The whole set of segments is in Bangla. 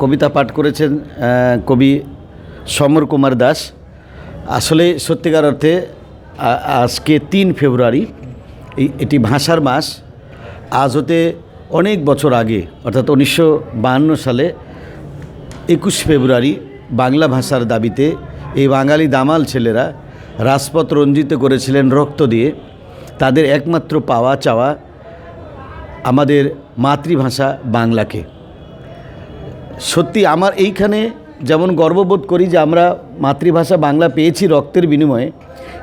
কবিতা পাঠ করেছেন কবি সমর কুমার দাস। আসলে সত্যিকার অর্থে আজকে তিন ফেব্রুয়ারি এটি ভাষার মাস। আজ হতে অনেক বছর আগে, অর্থাৎ উনিশশো সালে একুশ ফেব্রুয়ারি বাংলা ভাষার দাবিতে এই বাঙালি দামাল ছেলেরা রাজপথ রঞ্জিত করেছিলেন রক্ত দিয়ে। তাদের একমাত্র পাওয়া চাওয়া আমাদের মাতৃভাষা বাংলাকে। সত্যি আমার এইখানে যেমন গর্ববোধ করি যে আমরা মাতৃভাষা বাংলা পেয়েছি রক্তের বিনিময়ে,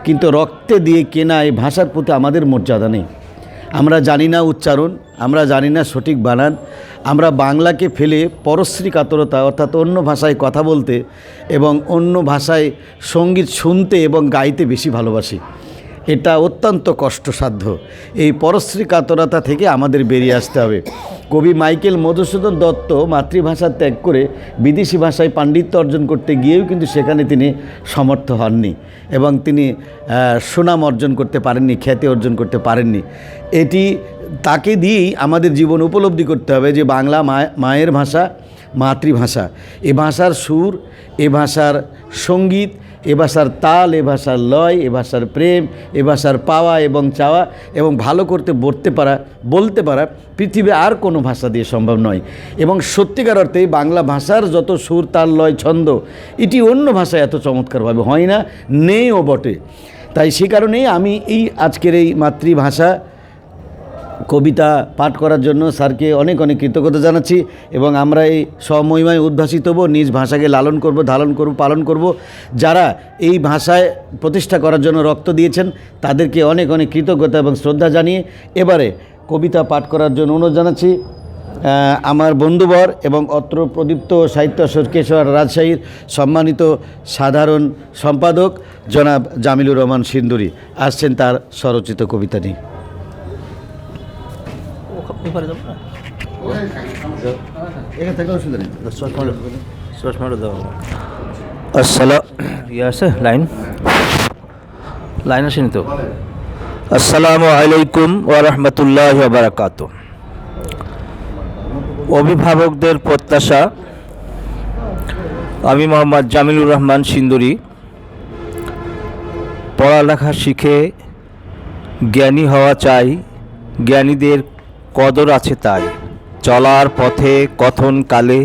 কিন্তু রক্তে দিয়ে কেনা এই ভাষার প্রতি আমাদের মর্যাদা নেই। আমরা জানি না উচ্চারণ, আমরা জানি না সঠিক বানান, আমরা বাংলাকে ফেলে পরশ্রী কাতরতা, অর্থাৎ অন্য ভাষায় কথা বলতে এবং অন্য ভাষায় সংগীত শুনতে এবং গাইতে বেশি ভালোবাসি। এটা অত্যন্ত কষ্টসাধ্য। এই পরশ্রী কাতরতা থেকে আমাদের বেরিয়ে আসতে হবে। কবি মাইকেল মধুসূদন দত্ত মাতৃভাষা ত্যাগ করে বিদেশি ভাষায় পাণ্ডিত্য অর্জন করতে গিয়েও কিন্তু সেখানে তিনি সমর্থ হননি এবং তিনি সুনাম অর্জন করতে পারেননি, খ্যাতি অর্জন করতে পারেননি। এটি তাকে দিয়েই আমাদের জীবন উপলব্ধি করতে হবে যে বাংলা মায়ের ভাষা, মাতৃভাষা। এ ভাষার সুর, এ ভাষার সংগীত এ ভাষার তাল, এ ভাষার লয়, এ ভাষার প্রেম, এ ভাষার পাওয়া এবং চাওয়া এবং ভালো করতে বলতে পারা বলতে পারা পৃথিবী আর কোনো ভাষা দিয়ে সম্ভব নয়। এবং সত্যিকার অর্থে বাংলা ভাষার যত সুর, তাল, লয়, ছন্দ, এটি অন্য ভাষায় এত চমৎকারভাবে হয় না নেইও বটে। তাই সে কারণেই আমি এই আজকের এই মাতৃভাষা কবিতা পাঠ করার জন্য স্যারকে অনেক অনেক কৃতজ্ঞতা জানাচ্ছি এবং আমরা এই স্বমহিমায় উদ্ভাসিত হব, নিজ ভাষাকে লালন করব, ধারণ করব, পালন করব। যারা এই ভাষায় প্রতিষ্ঠা করার জন্য রক্ত দিয়েছেন, তাদেরকে অনেক অনেক কৃতজ্ঞতা এবং শ্রদ্ধা জানিয়ে এবারে কবিতা পাঠ করার জন্য অনুরোধ জানাচ্ছি। আমার বন্ধুবর এবং অত্র প্রদীপ্ত সাহিত্য সরকেশ্বর রাজশাহীর সম্মানিত সাধারণ সম্পাদক জনাব জামিলুর রহমান সিন্দুরি আসছেন তার স্বরচিত কবিতা নিয়ে। ওপারে যাব না? এখানে থাকলে অসুবিধা নেই। চশমাটা দাও আসসালাম ইয়ে আছে লাইন। লাইন আসেনি তো? আসসালামু আলাইকুম ওয়া রাহমাতুল্লাহি অভিভাবকদের প্রত্যাশা আমি মোহাম্মদ জামিলুর রহমান সিন্দুরি। পড়ালেখা শিখে জ্ঞানী হওয়া চাই জ্ঞানীদের কদর আছে তাই চলার পথে কথন কালে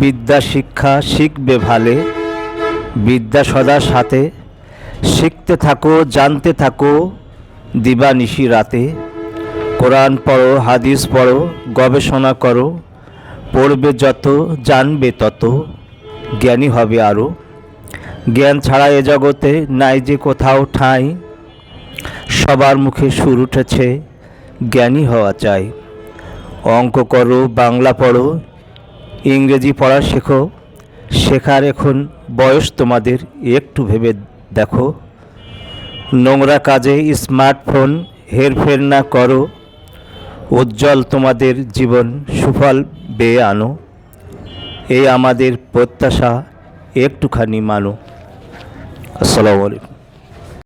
বিদ্যা শিক্ষা শিখবে ভালে। বিদ্যা সদা সাথে শিখতে থাকো, জানতে থাকো দিবানিশি রাতে। কোরআন পড়ো, হাদিস পড়ো, গবেষণা করো, পড়বে যত, জানবে তত, জ্ঞানী হবে আরও জ্ঞান ছাড়া এ জগতে নাই যে কোথাও ঠাঁই। সবার মুখে সুর উঠেছে জ্ঞানী হওয়া চাই। অঙ্ক করো, বাংলা পড়ো, ইংরেজি পড়া শেখো। শেখার এখন বয়স তোমাদের, একটু ভেবে দেখো। নোংরা কাজে স্মার্টফোন হেরফের না করো। উজ্জ্বল তোমাদের জীবন সুফল বেয়ে আনো। এই আমাদের প্রত্যাশা, একটুখানি মানো। আসসালামু আলাইকুম।